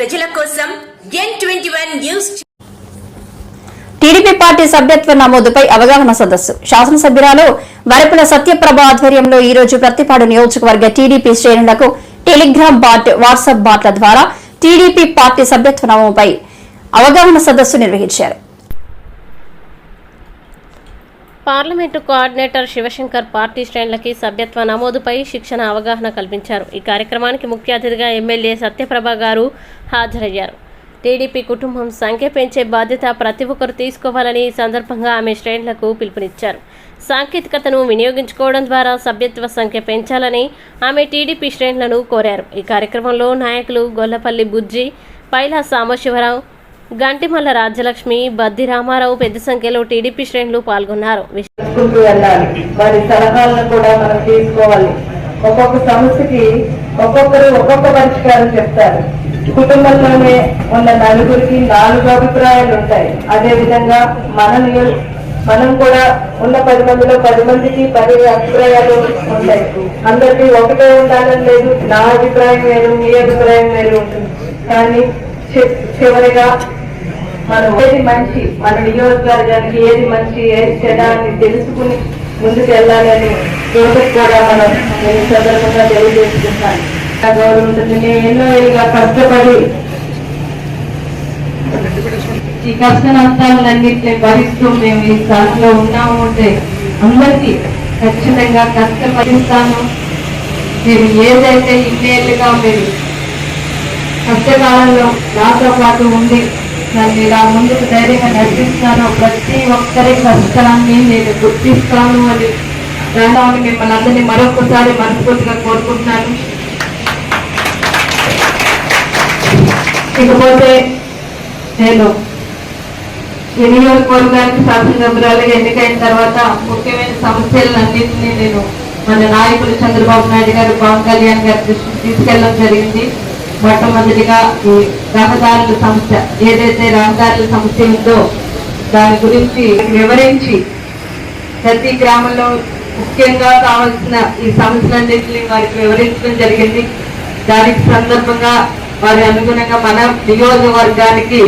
ప్రజల కోసం ఎన్ news TDP party సభ్యత్వ నమోదుపై అవగాహన సదస్సు. శాసనసభ్యురాలు వరపుల సత్యప్రభ ఆధ్వర్యంలో ఈ రోజు ప్రతిపాడు నియోజకవర్గ టీడీపీ శ్రేణులకు టెలిగ్రామ్ బాట్ వాట్సాప్ బాట్ల ద్వారా టీడీపీ పార్టీ సభ్యత్వ నమోపై అవగాహన సదస్సు నిర్వహించారు. పార్లమెంటు కోఆర్డినేటర్ శివశంకర్ పార్టీ శ్రేణులకి సభ్యత్వ నమోదుపై శిక్షణ అవగాహన కల్పించారు. ఈ కార్యక్రమానికి ముఖ్య అతిథిగా ఎమ్మెల్యే సత్యప్రభ గారు హాజరయ్యారు. టీడీపీ కుటుంబం సంఖ్య పెంచే బాధ్యత ప్రతి ఒక్కరు తీసుకోవాలని ఈ సందర్భంగా ఆమె శ్రేణులకు పిలుపునిచ్చారు. సాంకేతికతను వినియోగించుకోవడం ద్వారా సభ్యత్వ సంఖ్య పెంచాలని ఆమె టీడీపీ శ్రేణులను కోరారు. ఈ కార్యక్రమంలో నాయకులు గొల్లపల్లి బుజ్జి పైలా సాంబశివరావు గంటిమల్ల రాజ్యలక్ష్మి బద్ది రామారావు పెద్ద సంఖ్యలో టీడీపీ శ్రేణులు పాల్గొన్నారు. వెళ్ళాలి వారి సలహాలను కూడా మనం తీసుకోవాలి. ఒక్కొక్క సమస్యకి ఒక్కొక్కరు ఒక్కొక్క పరిష్కారం చెప్తారు. కుటుంబంలోనే ఉన్న నలుగురికి నాలుగు అభిప్రాయాలు ఉంటాయి. అదే విధంగా మన మనం కూడా ఉన్న పది మందిలో పది మందికి పది అభిప్రాయాలు ఉంటాయి. అందరికీ ఒకటే ఉండాలని లేదు. నా అభిప్రాయం వేరు మీ అభిప్రాయం వేరు ఉంటుంది. కానీ చి- చివరిగా మనం ఏది మంచి మన నియోజకవర్గానికి ఏది మంచి ఏది చెడ అని తెలుసుకుని ముందుకు వెళ్ళాలని రోజుకు కూడా మనం నేను సందర్భంగా తెలియజేసుకుంటాను గవర్నమెంట్ గౌరవం ఉంటుంది నేను ఎన్నో ఏళ్ళుగా కష్టపడి ఈ కష్ట నష్టాలన్నింటినీ భరిస్తూ మేము ఈ స్థానంలో ఉన్నాము అంటే అందరికీ ఖచ్చితంగా కష్టపడిస్తాను మీరు ఏదైతే ఇన్నేళ్ళుగా మీరు కష్టకాలంలో నాతో పాటు ఉండి నన్ను ఇలా ముందుకు ధైర్యంగా నడిపిస్తాను ప్రతి ఒక్కరి కష్టాన్ని నేను గుర్తిస్తాను అని దాని మిమ్మల్ని అందరినీ మరొకసారి మనస్ఫూర్తిగా కోరుకుంటున్నాను. ఇకపోతే నేను ఈ నియోజకవర్గానికి శాసనసభ్యురాలుగా ఎన్నికైన తర్వాత ముఖ్యమైన సమస్యలన్నింటినీ నేను మన నాయకులు చంద్రబాబు నాయుడు గారు పవన్ కళ్యాణ్ గారి దృష్టికి తీసుకెళ్ళడం జరిగింది. మొట్టమొదటిగా ఈ రహదారుల సమస్య ఏదైతే రహదారుల సమస్య ఉందో దాని గురించి వివరించి ప్రతి గ్రామంలో ముఖ్యంగా కావాల్సిన ఈ సమస్యలన్నింటినీ వారికి వివరించడం జరిగింది. దానికి సందర్భంగా వారి అనుగుణంగా మన నియోజకవర్గానికి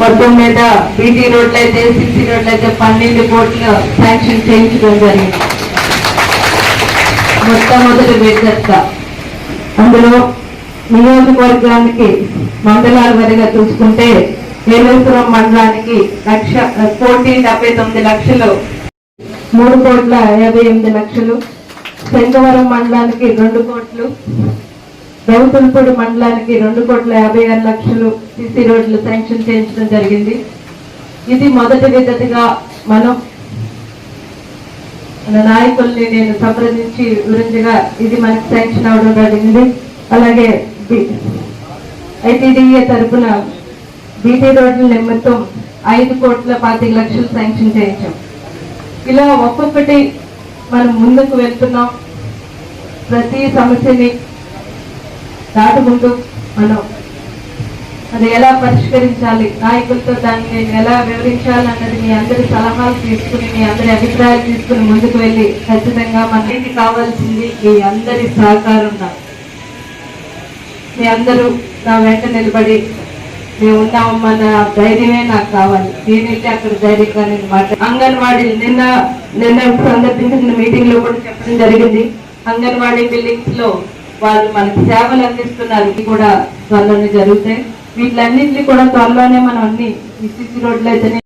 మొత్తం మీద బీటీ రోడ్లు అయితే సిసి రోడ్లు అయితే పన్నెండు కోట్లు శాంక్షన్ చేయించడం జరిగింది. మొట్టమొదటి విడతగా అందులో నియోజకవర్గానికి మండలాల వారిగా చూసుకుంటే ఏలేశ్వరం మండలానికి లక్ష కోటి డెబ్బై తొమ్మిది లక్షలు మూడు కోట్ల యాభై ఎనిమిది లక్షలు శంకవరం మండలానికి రెండు కోట్లు దౌతులపూడి మండలానికి రెండు కోట్ల యాభై ఆరు లక్షలు సిసి రోడ్లు శాంక్షన్ చేయించడం జరిగింది. ఇది మొదటి విధతిగా మనం మన నాయకుల్ని నేను సంప్రదించి గురించిగా ఇది మనకి శాంక్షన్ అవడం జరిగింది. అలాగే ఐటీడీఏ తరపున బీటీ రోడ్ల నిమిత్తం ఐదు కోట్ల పాతిక లక్షలు శాంక్షన్ చేయించాం. ఇలా ఒక్కొక్కటి మనం ముందుకు వెళ్తున్నాం. ప్రతి సమస్యని దాటుకుంటూ మనం అది ఎలా పరిష్కరించాలి నాయకులతో దాన్ని నేను ఎలా వివరించాలి అన్నది మీ అందరి సలహాలు తీసుకుని మీ అందరి అభిప్రాయాలు తీసుకుని ముందుకు వెళ్ళి ఖచ్చితంగా మనకి కావాల్సింది మీ అందరి సహకారం నాకు మీ అందరూ నా వెంట నిలబడి మేము ఉన్నామమ్మా నా ధైర్యమే నాకు కావాలి. నేనైతే అక్కడ ధైర్యంగా నేను మాట అంగన్వాడీ నిన్న నిన్న సందర్భించిన మీటింగ్లో కూడా చెప్పడం జరిగింది. అంగన్వాడీ బిల్డింగ్స్లో వాళ్ళు మనకి సేవలు అందిస్తున్నారు ఇవి కూడా త్వరలోనే జరుగుతాయి. వీటిలన్నింటినీ కూడా త్వరలోనే మనం అన్ని సిసి రోడ్లు అయితేనే